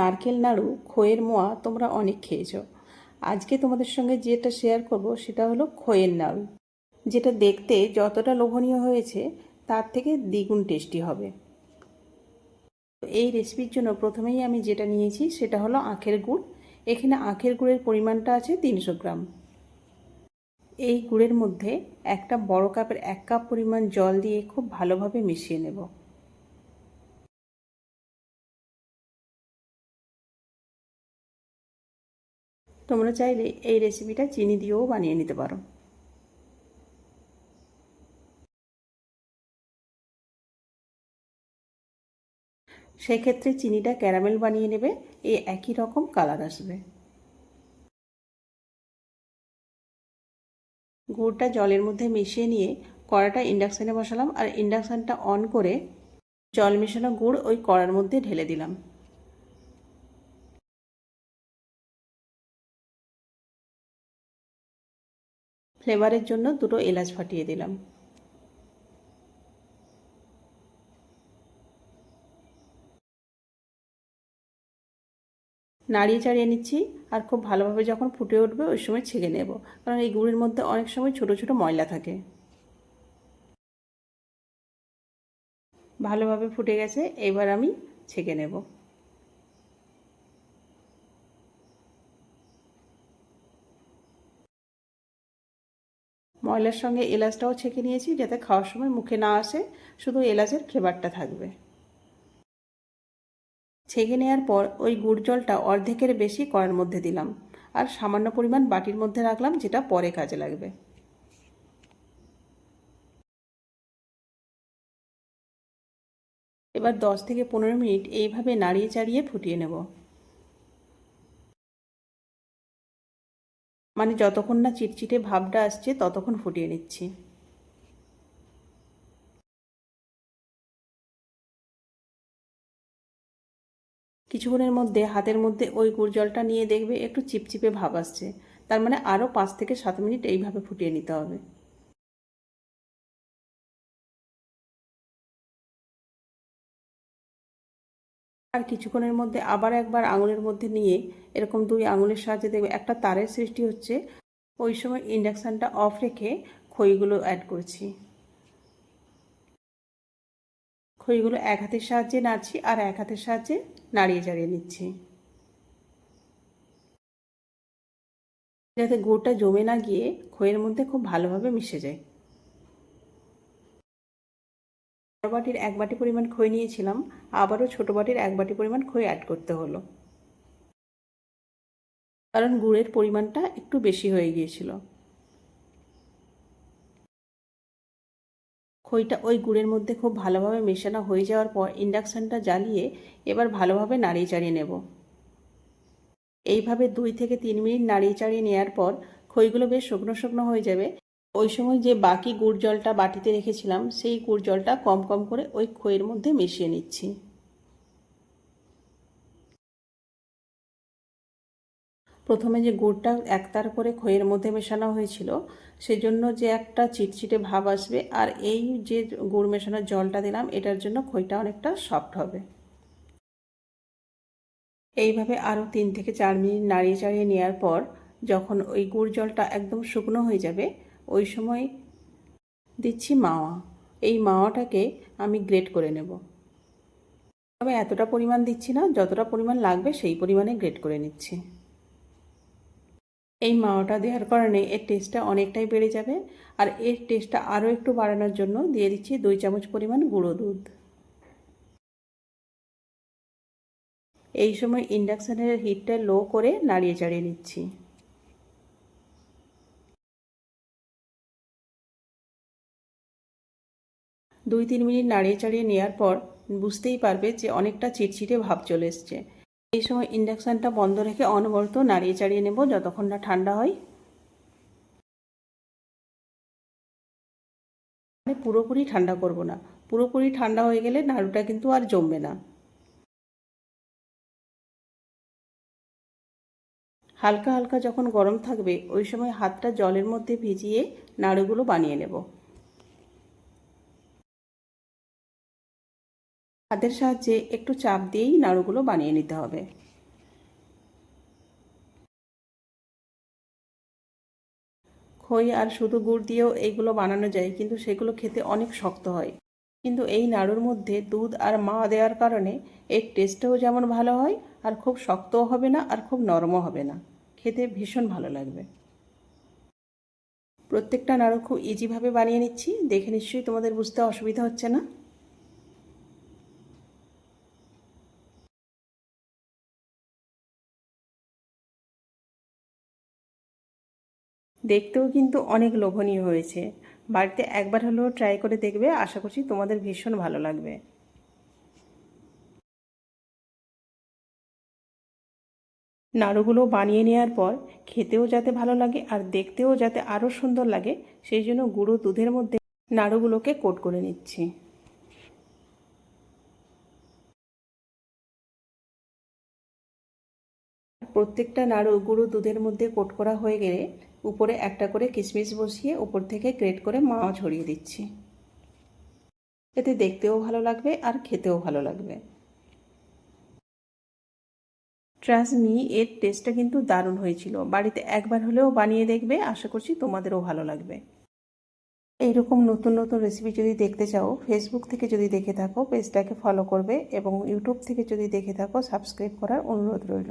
নারকেল নাড়ু খইয়ের মোয়া তোমরা অনেক খেয়েছো। আজকে তোমাদের সঙ্গে যেটা শেয়ার করব সেটা হলো খইয়ের নাড়ু। যেটা দেখতে যতটা লোভনীয় হয়েছে, তার থেকে দ্বিগুণ টেস্টি হবে। এই রেসিপির জন্য প্রথমেই আমি যেটা নিয়েছি, সেটা হলো আখের গুড়। এখানে আখের গুড়ের পরিমাণটা আছে তিনশো গ্রাম। এই গুড়ের মধ্যে একটা বড় কাপের এক কাপ পরিমাণ জল দিয়ে খুব ভালোভাবে মিশিয়ে নেব। তোমরা চাইলে এই রেসিপিটা চিনি দিয়েও বানিয়ে নিতে পারো। সেক্ষেত্রে চিনিটা ক্যারামেল বানিয়ে নেবে এই একই রকম কালার আসবে। গুড়টা জলের মধ্যে মিশিয়ে নিয়ে কড়াটা ইন্ডাকশানে বসালাম, আর ইন্ডাকশানটা অন করে জল মেশানো গুড় ওই কড়ার মধ্যে ঢেলে দিলাম। ফ্লেভারের জন্য দুটো এলাচ ফাটিয়ে দিলাম। নাড়িয়ে চাড়িয়ে নিচ্ছি আর খুব ভালোভাবে যখন ফুটে উঠবে ওই সময় ছেঁকে নেব, কারণ এই গুড়ের মধ্যে অনেক সময় ছোট ছোট ময়লা থাকে। ভালোভাবে ফুটে গেছে, এবার আমি ছেঁকে নেব। ময়লার সঙ্গে এলাচটাও ছেঁকে নিয়েছি, যাতে খাওয়ার সময় মুখে না আসে, শুধু এলাচের ফ্লেভারটা থাকবে। ছেঁকে নেওয়ার পর ওই গুড় জলটা অর্ধেকের বেশি কড়ার মধ্যে দিলাম, আর সামান্য পরিমাণ বাটির মধ্যে রাখলাম, যেটা পরে কাজে লাগবে। এবার দশ থেকে পনেরো মিনিট এইভাবে নাড়িয়ে চাড়িয়ে ফুটিয়ে নেব। মানে যতক্ষণ না চিটচিটে ভাবটা আসছে, ততক্ষণ ফুটিয়ে নিচ্ছি। কিছুক্ষণের মধ্যে হাতের মধ্যে ওই গুড় জলটা নিয়ে দেখবে একটু চিপচিপে ভাব আসছে। তার মানে আরও পাঁচ থেকে সাত মিনিট এইভাবে ফুটিয়ে নিতে হবে। আর কিছুক্ষণের মধ্যে আবার একবার আঙুলের মধ্যে নিয়ে এরকম দুই আঙুলের সাহায্যে দেখবে একটা তারের সৃষ্টি হচ্ছে। ওই সময় ইন্ডাকশানটা অফ রেখে খইগুলো অ্যাড করছি। খইগুলো এক হাতের সাহায্যে নাড়ছি আর এক হাতের সাহায্যে নাড়িয়ে চাড়িয়ে নিচ্ছি। যাতে গুড়টা জমে না গিয়ে খইয়ের মধ্যে খুব ভালোভাবে মিশে যায়। বড় বাটির এক বাটি পরিমাণ খই নিয়েছিলাম, আবারও ছোট বাটির এক বাটি পরিমাণ খই অ্যাড করতে হলো। কারণ গুড়ের পরিমাণটা একটু বেশি হয়ে গিয়েছিল। খইটা ওই গুড়ের মধ্যে খুব ভালোভাবে মেশানো হয়ে যাওয়ার পর ইন্ডাকশানটা জ্বালিয়ে এবার ভালোভাবে নাড়িয়ে চাড়িয়ে নেব। এইভাবে দুই থেকে তিন মিনিট নাড়িয়ে চাড়িয়ে নেওয়ার পর খইগুলো বেশ শুকনো শুকনো হয়ে যাবে। ওই সময় যে বাকি গুড় জলটা বাটিতে রেখেছিলাম, সেই গুড় জলটা কম কম করে ওই খইয়ের মধ্যে মিশিয়ে নিচ্ছি। প্রথমে যে গুড়টা একতার করে খইয়ের মধ্যে মেশানো হয়েছিল, সেজন্য যে একটা চিটচিটে ভাব আসবে, আর এই যে গুড় মেশানোর জলটা দিলাম, এটার জন্য খইটা অনেকটা সফট হবে। এইভাবে আরও তিন থেকে চার মিনিট নাড়িয়ে চাড়িয়ে নেওয়ার পর, যখন ওই গুড় জলটা একদম শুকনো হয়ে যাবে ওই সময় দিচ্ছি মাওয়া। এই মাওয়াটাকে আমি গ্রেট করে নেব। তবে এতটা পরিমাণ দিচ্ছি না, যতটা পরিমাণ লাগবে সেই পরিমাণে গ্রেট করে নিচ্ছি। এই মাওয়াটা দেওয়ার কারণে এর টেস্টটা অনেকটাই বেড়ে যাবে আর এর টেস্টটা আরও একটু বাড়ানোর জন্য দিয়ে দিচ্ছি দুই চামচ পরিমাণ গুঁড়ো দুধ। এই সময় ইন্ডাকশানের হিটটা লো করে নাড়িয়ে চাড়িয়ে নিচ্ছি। দুই তিন মিনিট নাড়িয়ে চাড়িয়ে নেওয়ার পর বুঝতেই পারবে যে অনেকটা চিটচিটে ভাব চলে এসছে। এই সময় ইন্ডাকশানটা বন্ধ রেখে অনবরত নাড়িয়ে চাড়িয়ে নেব যতক্ষণ না ঠান্ডা হয়। মানে পুরোপুরি ঠান্ডা করব না। পুরোপুরি ঠান্ডা হয়ে গেলে নাড়ুটা কিন্তু আর জমবে না। হালকা হালকা যখন গরম থাকবে, ওই সময় হাতটা জলের মধ্যে ভিজিয়ে নাড়ুগুলো বানিয়ে নেব। হাতের সাহায্যে একটু চাপ দিয়েই নাড়ুগুলো বানিয়ে নিতে হবে। খই আর শুধু গুড় দিয়েও এইগুলো বানানো যায়, কিন্তু সেগুলো খেতে অনেক শক্ত হয়। কিন্তু এই নাড়ুর মধ্যে দুধ আর মা দেওয়ার কারণে এর টেস্টও যেমন ভালো হয়, আর খুব শক্তও হবে না আর খুব নরমও হবে না। খেতে ভীষণ ভালো লাগবে। প্রত্যেকটা নাড়ু খুব ইজিভাবে বানিয়ে নিচ্ছি। দেখে নিশ্চয়ই তোমাদের বুঝতে অসুবিধা হচ্ছে না। দেখতেও কিন্তু অনেক লোভনীয় হয়েছে। বাড়িতে একবার হলেও ট্রাই করে দেখবে, আশা করছি তোমাদের ভীষণ ভালো লাগবে। নাড়ুগুলো বানিয়ে নেওয়ার পর খেতেও যাতে ভালো লাগে আর দেখতেও যাতে আরও সুন্দর লাগে, সেই জন্য গুঁড়ো দুধের মধ্যে নাড়ুগুলোকে কোট করে নিচ্ছি। প্রত্যেকটা নাড়ু গুঁড়ো দুধের মধ্যে কোট করা হয়ে গেলে উপরে একটা করে কিশমিশ বসিয়ে উপর থেকে গ্রেট করে মাও ছড়িয়ে দিচ্ছি। এতে দেখতেও ভালো লাগবে আর খেতেও ভালো লাগবে। ট্রাস্ট মি, এর টেস্টটা কিন্তু দারুণ হয়েছিল। বাড়িতে একবার হলেও বানিয়ে দেখবে, আশা করছি তোমাদেরও ভালো লাগবে। এইরকম নতুন নতুন রেসিপি যদি দেখতে চাও ফেসবুক থেকে যদি দেখে থাকো, পেজটাকে ফলো করবে এবং ইউটিউব থেকে যদি দেখে থাকো সাবস্ক্রাইব করার অনুরোধ রইল।